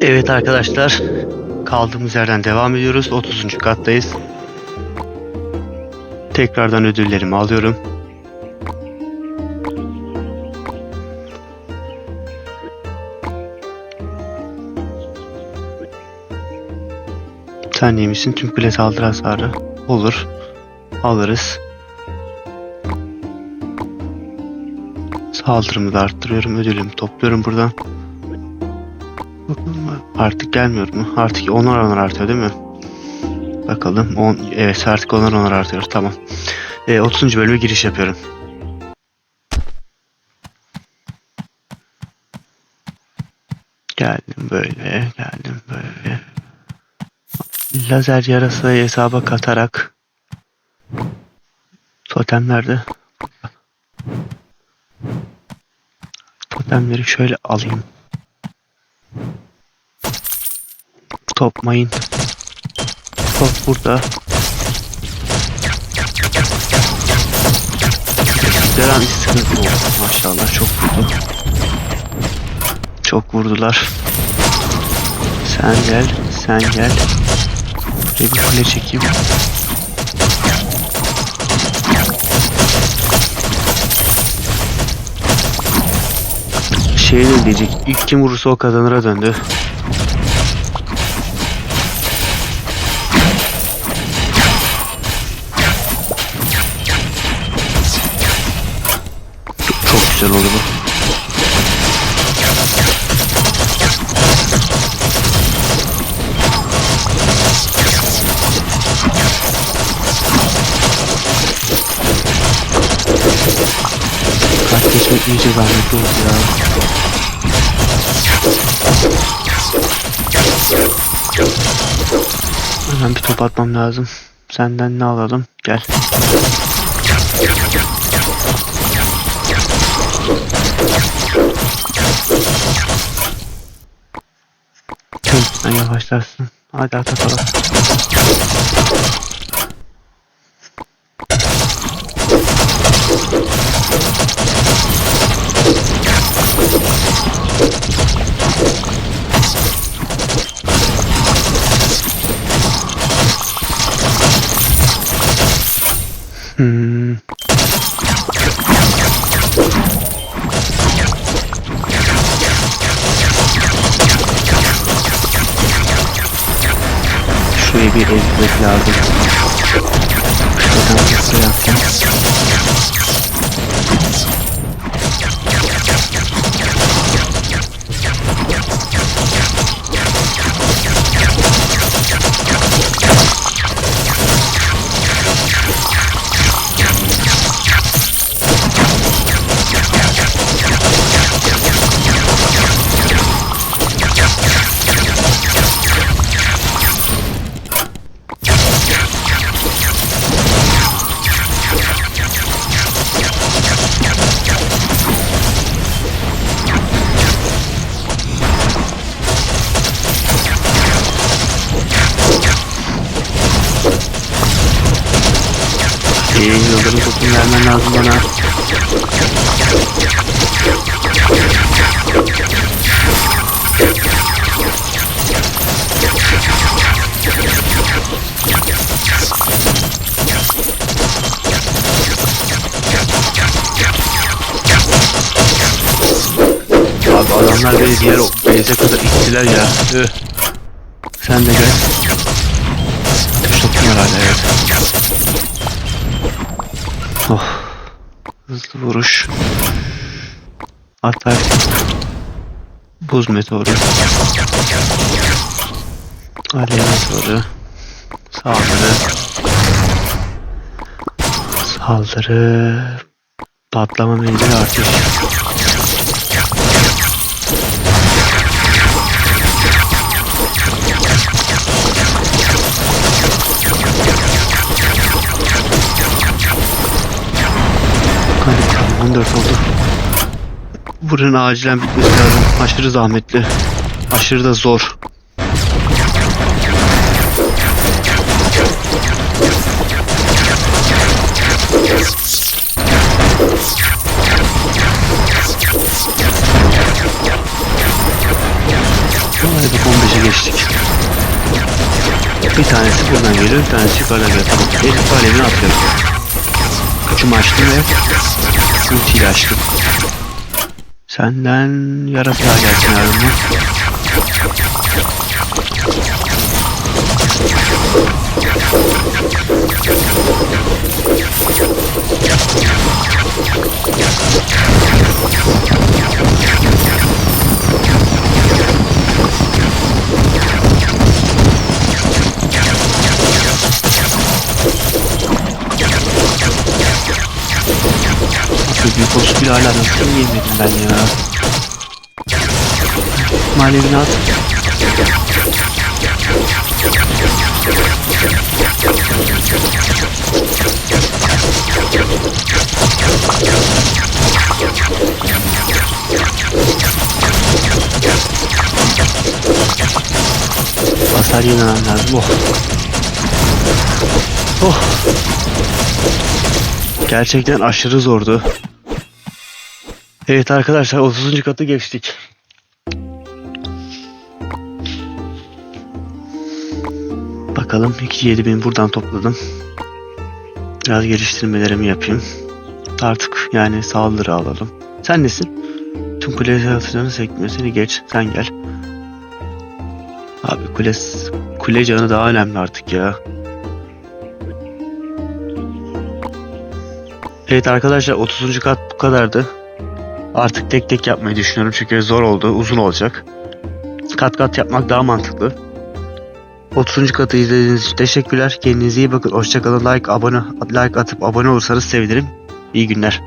Evet arkadaşlar, kaldığımız yerden devam ediyoruz. 30. kattayız. Tekrardan ödüllerimi alıyorum. Sen yemişsin tüm kule saldırı hasarı. Olur. Alırız. Saldırımı da arttırıyorum. Ödülümü topluyorum buradan. Artık gelmiyor mu? Artık onar onar artıyor değil mi? Bakalım. 10 evet artık onar onar artıyor. Tamam. E, 30. bölüme giriş yapıyorum. Geldim böyle, geldim böyle. Lazer yarasayı hesaba katarak totem nerede? Totemleri şöyle alayım. Top mayın. Top burada. Deren sıkıntı oldu. Maşallah çok vurdu. Çok vurdular. Sen gel, sen gel. Bir kule çekeyim. Şey ne diyecek? İlk kim vurursa o kazanıra döndü. Güzel oldu bu. Kart geçmek iyice zahmetli oldu ya. Hemen bir top atmam lazım. Senden ne alalım? Gel. Sen yavaşlarsın. Hadi at atalım. Hmm. Bir ezmek lazım. Şuradan hızlı yapacağım. Yıldırım topunu vermen lazım bana. Abi adamlar beni diğer base'e kadar ittiler ya. Üh. Sen de gel. Var hala evet. Oh. Hızlı vuruş. Atar. Buz meteoru. Alev meteoru. Saldırı. Saldırı. Patlama menzili artış. 14 oldu. Buranın acilen bitmesi lazım. Aşırı zahmetli. Aşırı da zor. Hadi 15'e geçtik. Bir tanesi buradan geliyor, bir tanesi yukarıdan geliyor. Tamam. Herif alevini atıyorum. Uçumu açtım ve ultiyle açtım. Senden yaratığa gelsin ardından. Bir hala nasıl yemedim ben ya. Malevini at. Hasar yememem lazım. Oh. Oh. Gerçekten aşırı zordu. Evet arkadaşlar 30. katı geçtik. Bakalım 7000 buradan topladım. Biraz geliştirmelerimi yapayım. Artık yani saldırı alalım. Sen nesin? Tüm kule atacağını sekmesini geç. Sen gel. Abi kule, kule canı daha önemli artık ya. Evet arkadaşlar 30. kat bu kadardı. Artık tek tek yapmayı düşünüyorum çünkü zor oldu, uzun olacak. Kat kat yapmak daha mantıklı. 30. katı izlediğiniz için teşekkürler. Kendinize iyi bakın. Hoşçakalın. Like, abone, like atıp abone olursanız sevinirim. İyi günler.